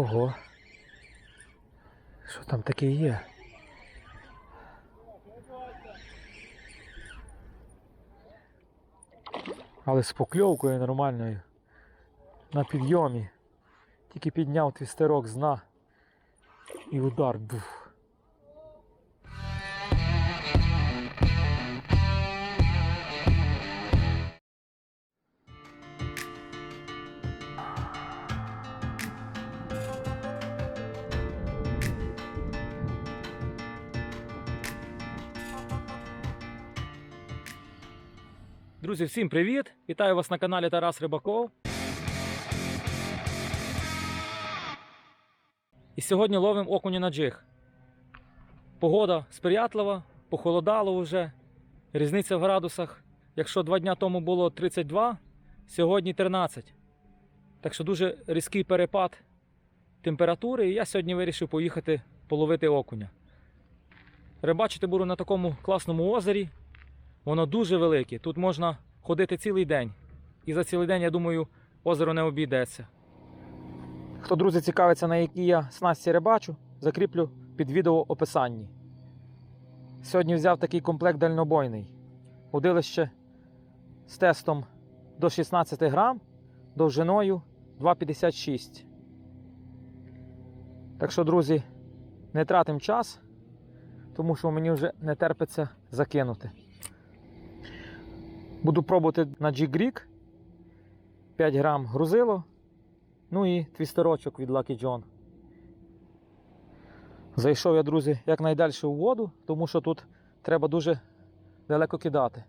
Ого. Що там таке є? Але з покльовкою нормальною. На підйомі. Тільки підняв твістерок з дна. І удар був. Друзі, всім привіт! Вітаю вас на каналі Тарас Рибаков. І сьогодні ловимо окуня на джиг. Погода сприятлива, похолодало вже. Різниця в градусах. Якщо два дня тому було 32, сьогодні 13. Так що дуже різкий перепад температури, і я сьогодні вирішив поїхати половити окуня. Рибачити буду на такому класному озері. Воно дуже велике. Тут можна ходити цілий день. І за цілий день, я думаю, озеро не обійдеться. Хто, друзі, цікавиться, на які я снасті рибачу, закріплю під відео описанні. Сьогодні взяв такий комплект дальнобойний. Удилище з тестом до 16 грам, довжиною 2,56. Так що, друзі, не тратимо час, тому що мені вже не терпиться закинути. Буду пробувати на G-Greek 5 грам грузило. Ну і твістерочок від Lucky John. Зайшов я, друзі, якнайдальше у воду, тому що тут треба дуже далеко кидати.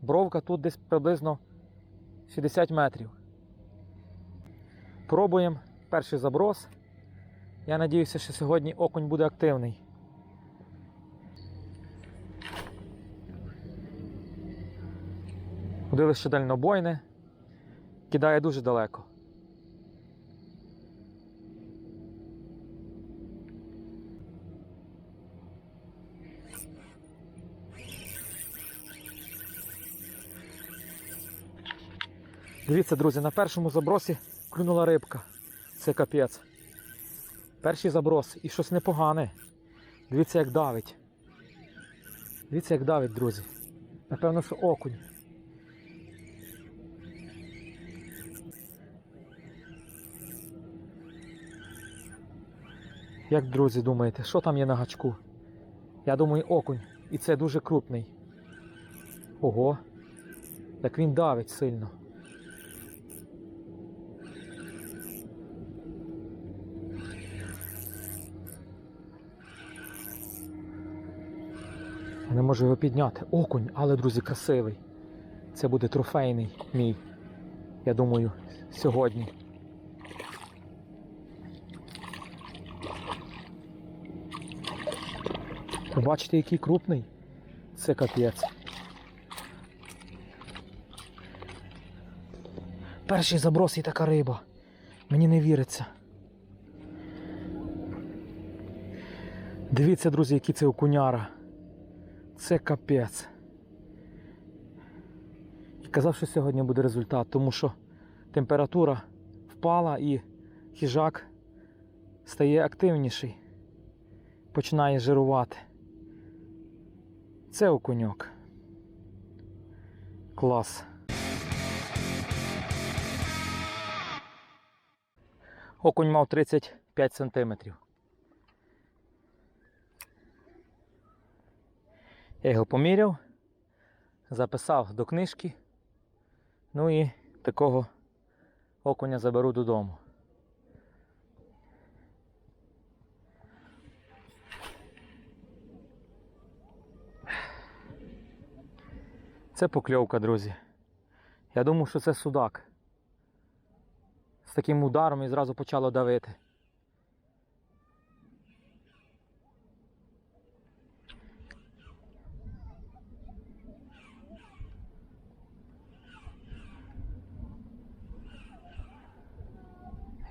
Бровка тут десь приблизно 60 метрів. Пробуємо перший заброс. Я сподіваюся, що сьогодні окунь буде активний. Удилище дальнобойне. Кидає дуже далеко. Дивіться, друзі, на першому забросі клюнула рибка. Це капець. Перший заброс і щось непогане. Дивіться, як давить. Дивіться, як давить, друзі. Напевно, що окунь. Як, друзі, думаєте, що там є на гачку? Я думаю, окунь. І це дуже крупний. Ого. Як він давить сильно. Не можу його підняти. Окунь, але, друзі, красивий. Це буде трофейний мій. Я думаю, сьогодні. Ви Бачите, який крупний? Це капець. Перший заброс і така риба. Мені не віриться. Дивіться, друзі, який це окуняра. Це капець. І казав, що сьогодні буде результат, тому що температура впала і хижак стає активніший. Починає жирувати. Це окуньок. Клас. Окунь мав 35 сантиметрів. Я його поміряв, записав до книжки. Ну і такого окуня заберу додому. Це покльовка, друзі. Я думав, що це судак. З таким ударом і зразу почало давити.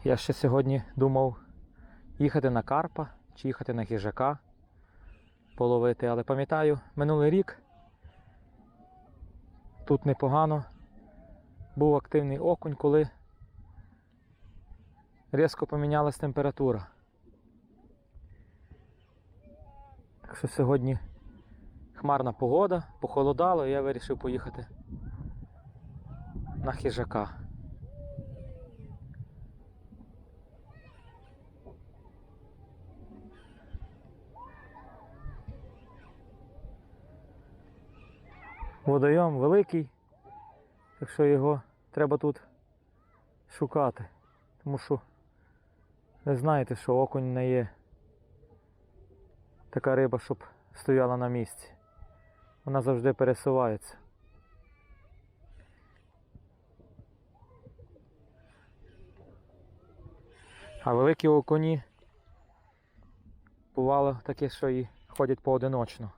Я ще сьогодні думав їхати на Карпа чи їхати на хижака половити, але пам'ятаю, минулий рік тут непогано був активний окунь, коли різко помінялась температура. Так що сьогодні хмарна погода, похолодало, і я вирішив поїхати на хижака. Водойом великий, так що його треба тут шукати. Тому що ви знаєте, що окунь не є така риба, щоб стояла на місці. Вона завжди пересувається. А великі окуні бувало таке, що і ходять поодиночно.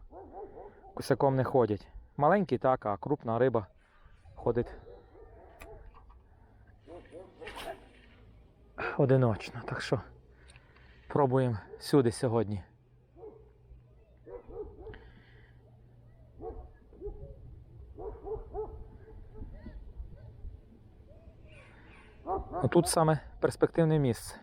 Кусяком не ходять. Маленький так, а крупна риба ходить одиночно. Так що пробуємо сюди сьогодні. Тут саме перспективне місце.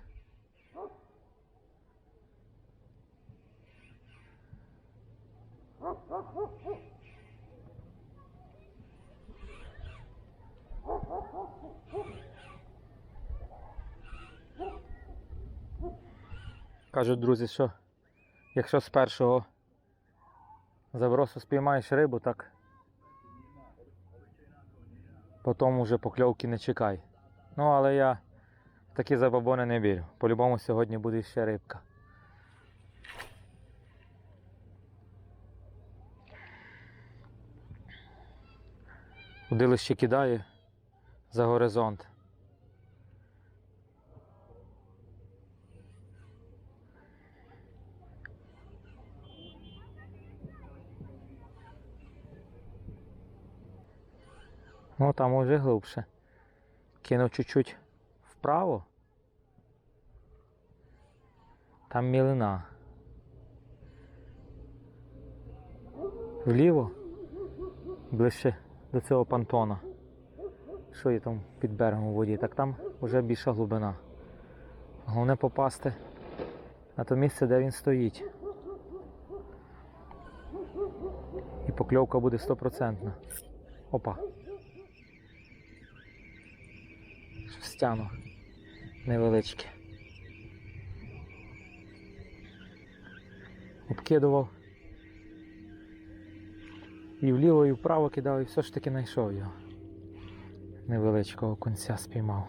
Кажуть друзі, що якщо з першого забросу спіймаєш рибу, так потім уже покльовки не чекай. Ну, але я в такі забабони не вірю. По-любому сьогодні буде ще рибка. Удилище кидає за горизонт. Ну там уже глибше. Кинув чуть-чуть вправо. Там мілина. Вліво. Ближче до цього понтона. Що є там під берегом у воді, так там вже більша глибина. Головне попасти на те місце, де він стоїть. І покльовка буде стопроцентна. Опа. Стяну невеличке. Обкидував. І вліво, і вправо кидав, і все ж таки знайшов його. Невеличкого конця спіймав.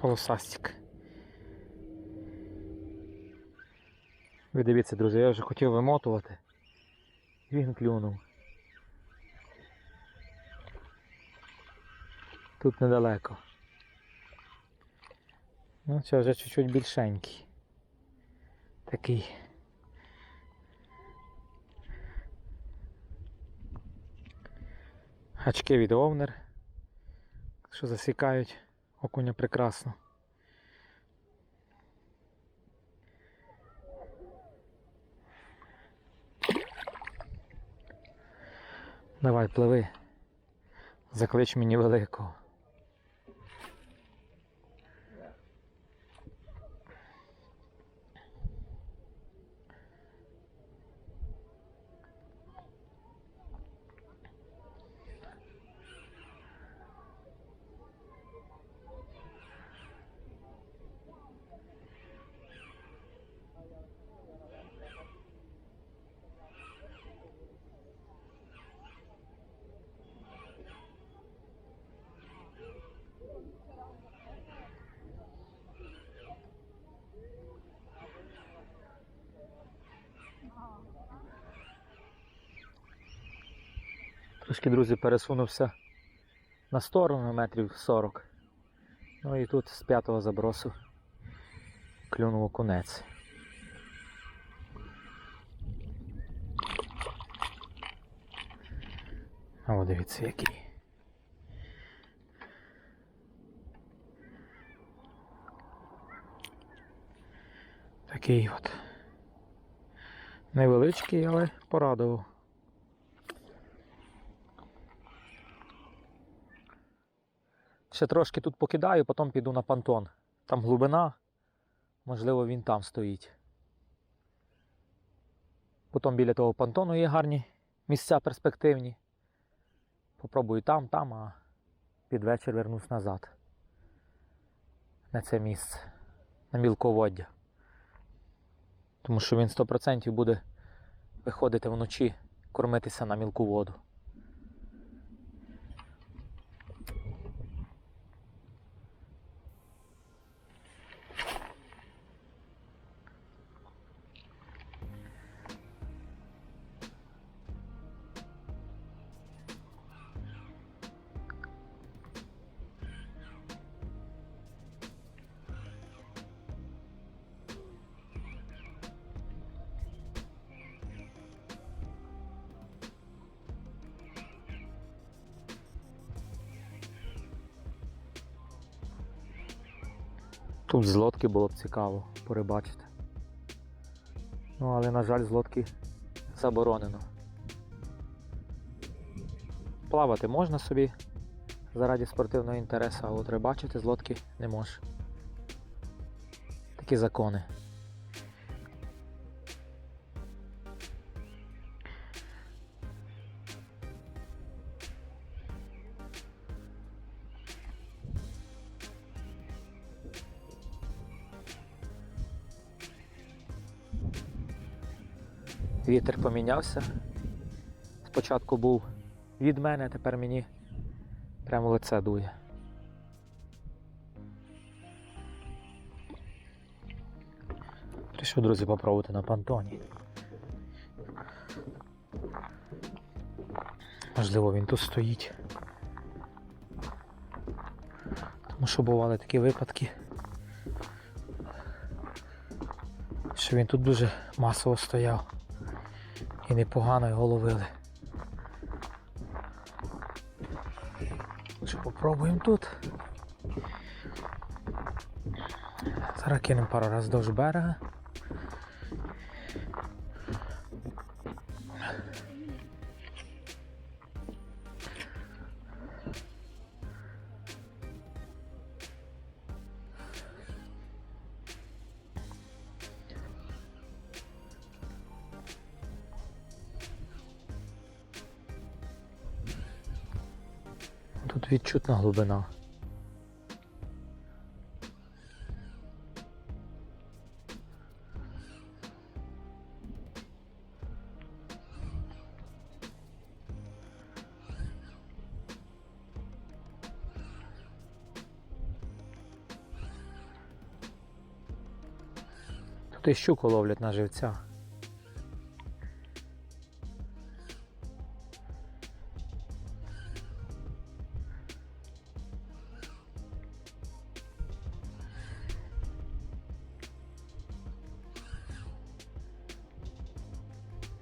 Полосастик. Ви дивіться, друзі, я вже хотів вимотувати. Він клюнув. Тут недалеко. Ну, це вже чуть-чуть більшенький. Такий. Гачки від овнер, що засікають окуня прекрасно. Давай, пливи. Заклич мені великого. Трошки, друзі, пересунувся на сторону метрів 40. Ну і тут з п'ятого забросу клюнув окунець. А от дивіться який. Такий от. Невеличкий, але порадував. Ще трошки тут покидаю, потім піду на понтон. Там глибина, можливо, він там стоїть. Потім біля того понтону є гарні місця перспективні. Попробую там, там, а під вечір вернусь назад. На це місце. На мілководдя. Тому що він 100% буде виходити вночі, кормитися на мілку воду. Тут з лодки було б цікаво порибачити. Ну, але, на жаль, з лодки заборонено. Плавати можна собі заради спортивного інтересу, а от рибачити з лодки не можеш. Такі закони. Вітер помінявся. Спочатку був від мене, тепер мені прямо лице дує. Прийшов, друзі, попробувати на понтоні. Можливо, він тут стоїть. Тому що бували такі випадки, що він тут дуже масово стояв і непогано його ловили. Що попробуємо тут. Зараз кинемо пару разів довж берега. Тут відчутна глибина. Тут і щуку ловлять на живця.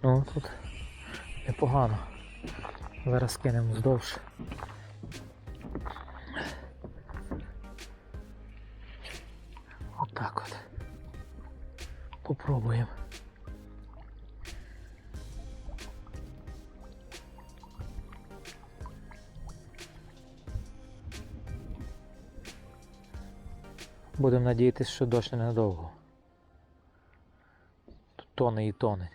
Ну тут непогано. Зараз кинемо вздовж. Отак от. Попробуємо. Будемо надіятися, що дощ ненадовго. Тут тоне і тоне.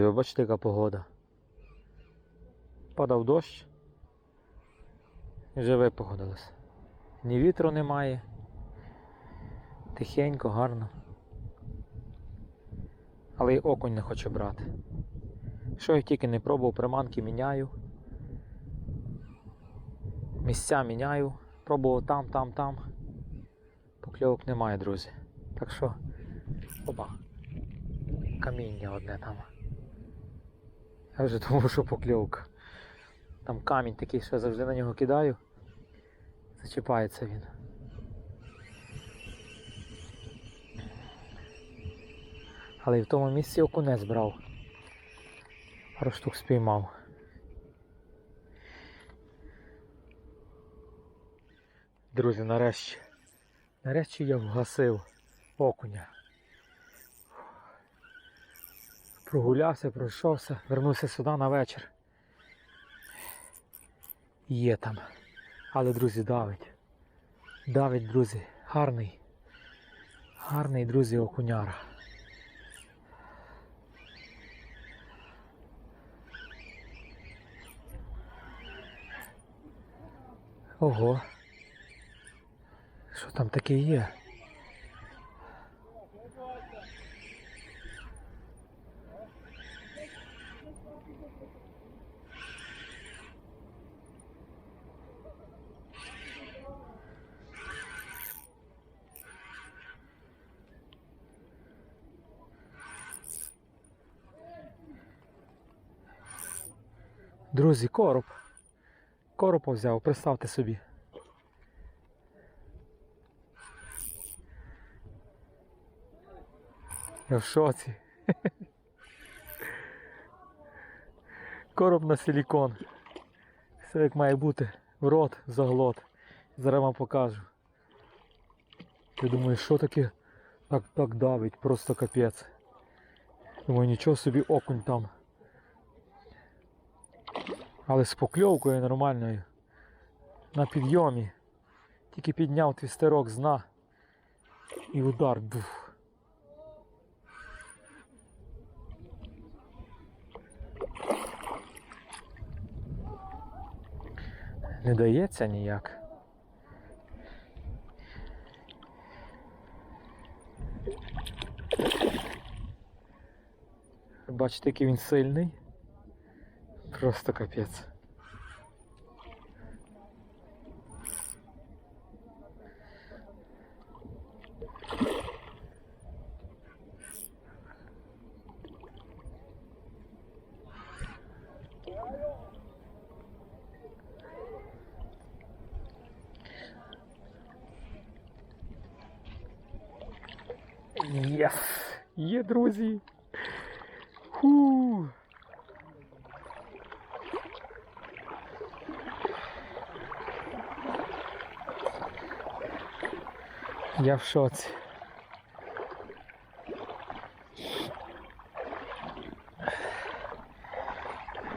Друзі, ви бачите, яка погода. Падав дощ. І вже випогодилось. Ні вітру немає. Тихенько, гарно. Але й окунь не хоче брати. Що я тільки не пробував, приманки міняю. Місця міняю. Пробував там, там, там. Покльовок немає, друзі. Так що. Опа. Каміння одне там. Я вже думав, що покльовка. Там камінь такий, що я завжди на нього кидаю. Зачіпається він. Але і в тому місці окунець брав. Пару штук спіймав. Друзі, нарешті. Нарешті я вгасив окуня. Прогулявся, пройшовся, вернувся сюди на вечір. Є там. Але, друзі, давить. Давить, друзі, гарний. Гарний, друзі, окуняра. Ого. Що там таке є? Друзі, короб. Коропа взяв, представте собі. Я в шоці. Короб на силікон. Все як має бути. В рот, заглот. Зараз вам покажу. Я думаю, що таке так, так давить, просто капець. Думаю, нічого собі окунь там. Але з покльовкою нормальною. На підйомі. Тільки підняв твістерок з дна. І удар. Бух. Не дається ніяк. Бачите, який він сильний. Просто капець. Єс! Є, друзі! Я в шоці.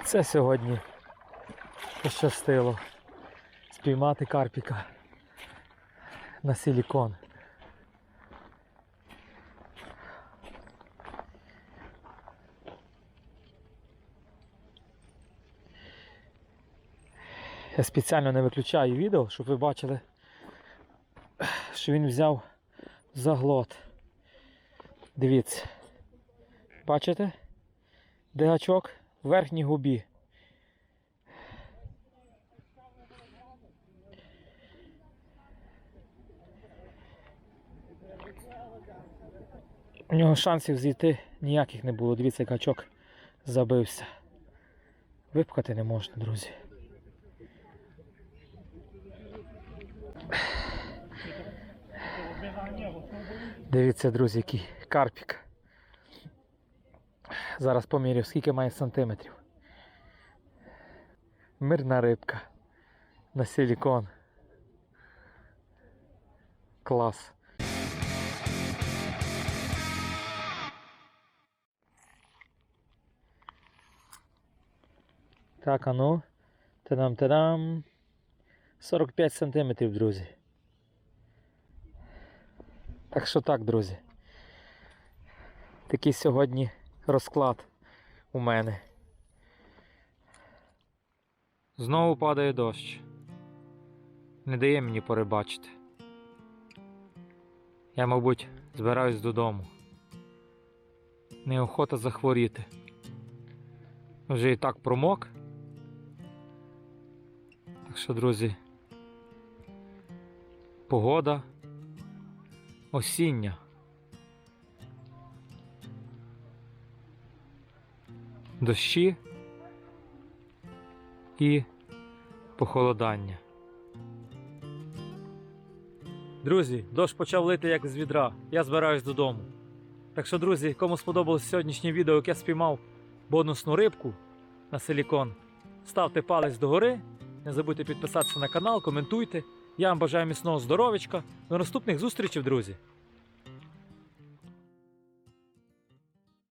Це сьогодні пощастило спіймати карпіка на силікон. Я спеціально не виключаю відео, щоб ви бачили, що він взяв заглот. Дивіться. Бачите? Де гачок? В верхній губі. У нього шансів зійти ніяких не було. Дивіться, гачок забився. Випхати не можна, друзі. Дивіться, друзі, який карпік. Зараз поміряю, скільки має сантиметрів. Мирна рибка на силікон. Клас. Так, а ну. Та-дам-та-дам. 45 сантиметрів, друзі. Так що так, друзі. Такий сьогодні розклад у мене. Знову падає дощ. Не дає мені порибачити. Я, мабуть, збираюсь додому. Неохота захворіти. Вже і так промок. Так що, друзі, погода осіння. Дощі і похолодання. Друзі, дощ почав лити як з відра. Я збираюсь додому. Так що, друзі, кому сподобалось сьогоднішнє відео, як я спіймав бонусну рибку на силікон, ставте палець догори, не забудьте підписатися на канал, коментуйте. Я вам бажаю міцного здоров'ячка. До наступних зустрічей, друзі!